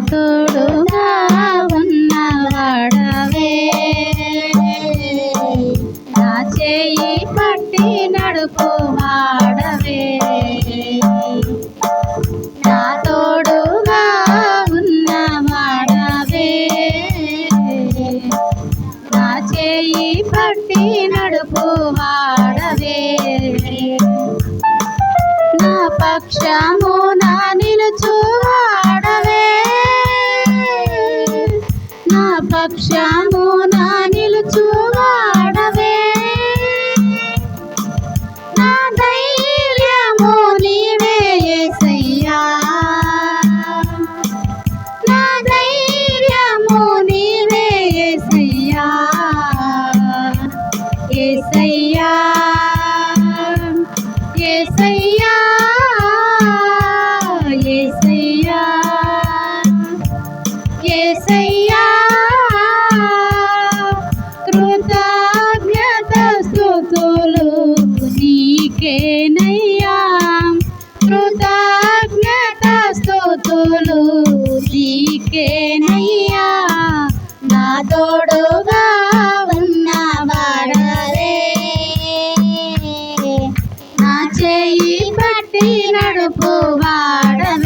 తోడుగా ఉన్నవాడవే నా చేయి పట్టి నడుపు వాడవే. నా తోడుగా ఉన్నవాడవే నా చేయి పట్టి నడుపు వాడవే. నా పక్షము నిలుచువా నిత్యమున నిలుచువాడవే నా ధైర్యము నీవే ఏసయ్యా. నా ధైర్యము నీవే ఏసయ్యా. ఏసయ్యా ఏసయ్యా. నీకేనయ్యా కృతజ్ఞత స్తోతులు నీకేనయ్యా. నా తోడుగా ఉన్నవాడరే నా చేయి పట్టి నడుపువాడవే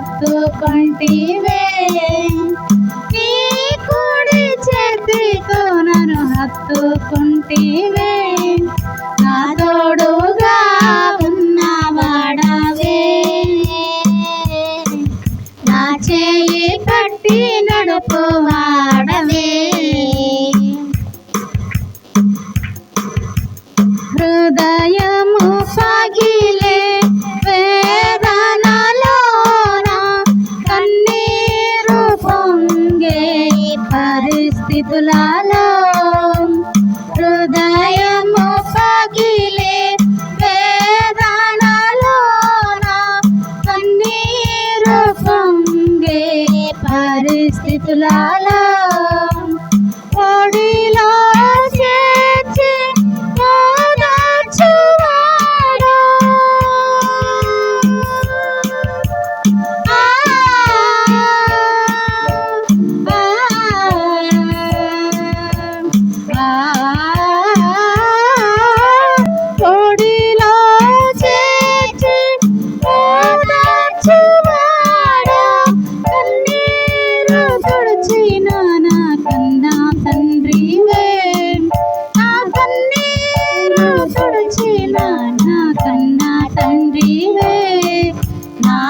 ಹತ್ತುಕೊಂಡಿವೆ ನೀ ಕೂಡಿ ಚೇತಿತು ನಾನು ಹತ್ತುಕೊಂಡಿವೆ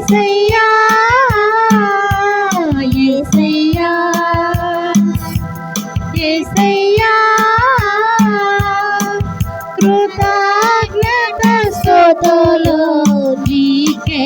ఏసయ్యా ఏసయ్యా ఏసయ్యా కృతజ్ఞత స్తోతులు నీకే